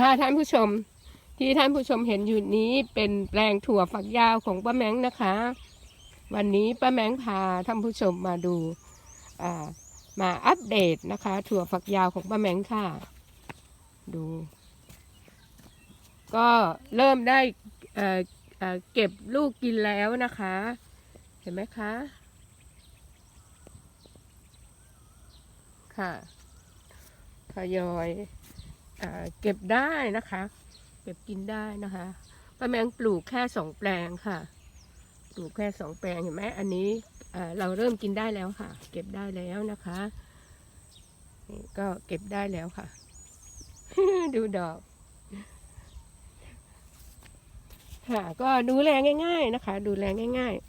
ค่ะท่านผู้ชมที่ท่านผู้ชมเห็นอยู่นี้เป็นแปลงถั่วฝักยาวของป้าแมงนะคะ วันนี้ป้าแมงพาท่านผู้ชมมาดูมาอัปเดตนะคะ ถั่วฝักยาวของป้าแมงค่ะ ดู ก็เริ่มได้เก็บลูกกินแล้วนะคะ เห็นไหมคะ ค่ะทยอย เก็บได้นะคะ เก็บกินได้นะคะป้าแมงปลูกแค่สองแปลงค่ะ ปลูกแค่สองแปลงเห็นไหมอันนี้เราเริ่มกินได้แล้วค่ะ เก็บได้แล้วนะคะก็เก็บได้แล้วค่ะ ดูดอก ค่ะ ก็ดูแลง่าย ๆนะคะ ดูแลง่ายๆ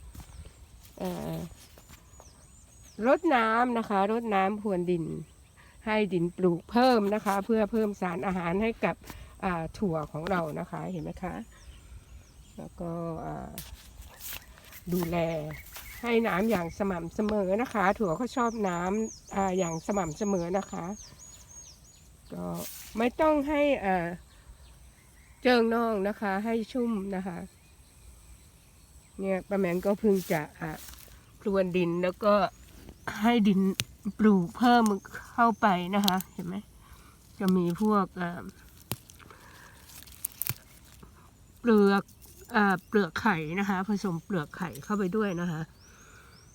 รดน้ำนะคะ รดน้ำพรวนดิน ให้ดินปลูกเพิ่มนะคะ เพื่อเพิ่มสารอาหารให้กับถั่วของเรานะคะเห็นไหมคะ แล้วก็ดูแลให้น้ำอย่างสม่ำเสมอนะคะ ถั่วเขาชอบน้ำอาอย่างสม่ำเสมอนะคะ ก็ไม่ต้องให้เจิงน่องนะคะ ให้ชุ่มนะคะ เนี่ยป้าแมงก็เพิ่งจะอ่าพรวนดินแล้วก็ให้ดิน ปลูกเพิ่มเข้าไปนะคะ เห็นไหมจะมีพวกเปลือกเปลือกไข่นะคะ ผสมเปลือกไข่เข้าไปด้วยนะคะ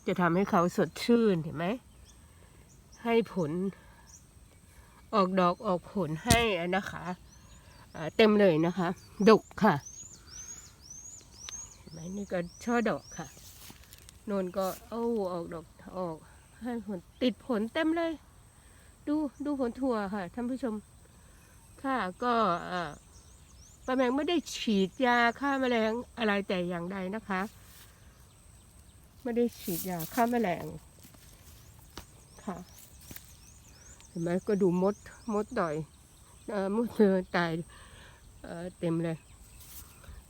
จะทำให้เขาสดชื่นเห็นไหมให้ผลออกดอกออกผลให้นะคะเต็มเลยนะคะดกค่ะเห็นไหมนี่ก็ช่อดอกค่ะโนนก็เอ้าออกดอกออก ให้ผลติดผลเต็มเลย ดูดูผลถั่วค่ะท่านผู้ชม ค่ะก็ป้าแมงไม่ได้ฉีดยาฆ่าแมลงอะไรแต่อย่างใดนะคะ ไม่ได้ฉีดยาฆ่าแมลงค่ะ เห็นไหมก็ดูมดมดต่อยมดเดินตายเต็มเลย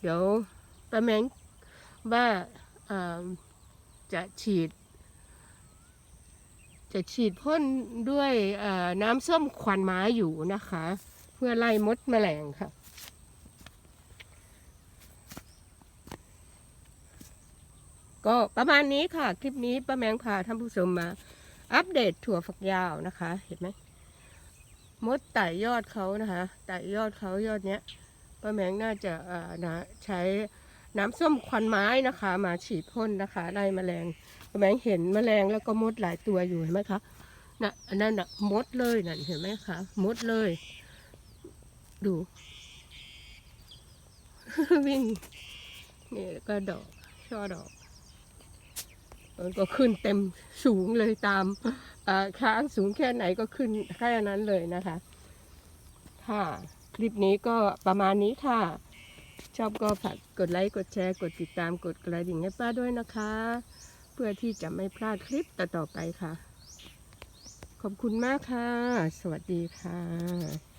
เดี๋ยวป้าแมงว่าจะฉีด จะฉีดพ่นด้วยน้ำส้มควันไม้อยู่นะคะ เพื่อไล่มดแมลงค่ะ ก็ประมาณนี้ค่ะ คลิปนี้ป้าแมงพาท่านผู้ชมมา อัปเดตถั่วฝักยาวนะคะ เห็นไหมมดไต่ยอดเขานะคะไต่ยอดเขายอดเนี้ยป้าแมงน่าจะอ่อนะใช้น้ำส้มควันไม้นะคะ มาฉีดพ่นนะคะไล่แมลง แมงเห็นแมลงแล้วก็มดหลายตัวอยู่เห็นไหมคะน่ะอันนั้นน่ะมดเลยนั่นเห็นไหมคะมดเลย ดู วิ่งนี่ก็ดอกช่อดอกมันก็ขึ้นเต็มสูงเลยตามค้างสูงแค่ไหนก็ขึ้นแค่นั้นเลยนะคะ ค่ะ คลิปนี้ก็ประมาณนี้ค่ะ ชอบก็ฝากกดไลค์ กดแชร์ กดติดตาม กดกระดิ่งให้ป้าด้วยนะคะ เพื่อที่จะไม่พลาดคลิปต่อๆไปค่ะ ขอบคุณมากค่ะ สวัสดีค่ะ